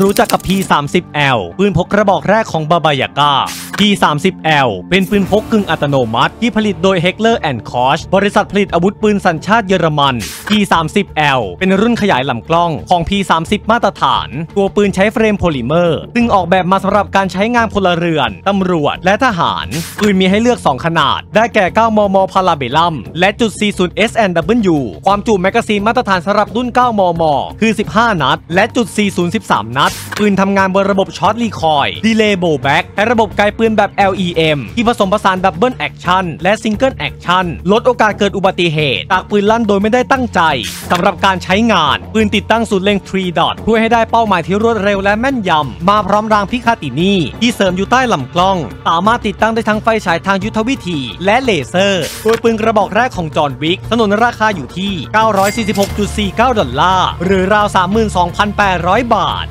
รู้จักกับ P30L ปืนพกกระบอกแรกของบาบายาก้า P30L เป็นปืนพกกึ่งอัตโนมัติ ที่ผลิตโดย Heckler Koch บริษัทผลิตอาวุธปืนสัญชาติเยอรมัน P30L เป็นรุ่นขยายลำกล้องของ P30 มาตรฐาน ตัวปืนใช้เฟรมโพลิเมอร์ ซึ่งออกแบบมาสำหรับการใช้งานพลเรือน ตำรวจ และทหาร ปืนมีให้เลือก 2 ขนาด ได้แก่ 9 มมพาราเบลัมและจุด 40 SNW ความจุแมกกาซีนมาตรฐานสำหรับรุ่น 9 มม คือ 15 นัด และจุด 40 13นัด ปืนทำงานบนระบบช็อตรีคอยดีเลย์โบแบ็กและระบบไกลปืนแบบ LEM ที่ผสมผสานดับเบิลแอคชั่นและซิงเกิลแอคชั่นลดโอกาสเกิดอุบัติเหตุจากปืนลั่นโดยไม่ได้ตั้งใจสำหรับการใช้งาน ปืนติดตั้งสูตรเล็ง3ดอทช่วยให้ได้เป้าหมายที่รวดเร็วและแม่นยำ มาพร้อมรางพิคาตินีที่เสริมอยู่ใต้ลำกล้อง สามารถติดตั้งได้ทั้งไฟฉายทางยุทธวิธี และเลเซอร์โดยปืนกระบอกแรกของจอห์นวิกสนนราคาอยู่ที่ 946.49 ดอลลาร์ หรือราว 32,800 บาท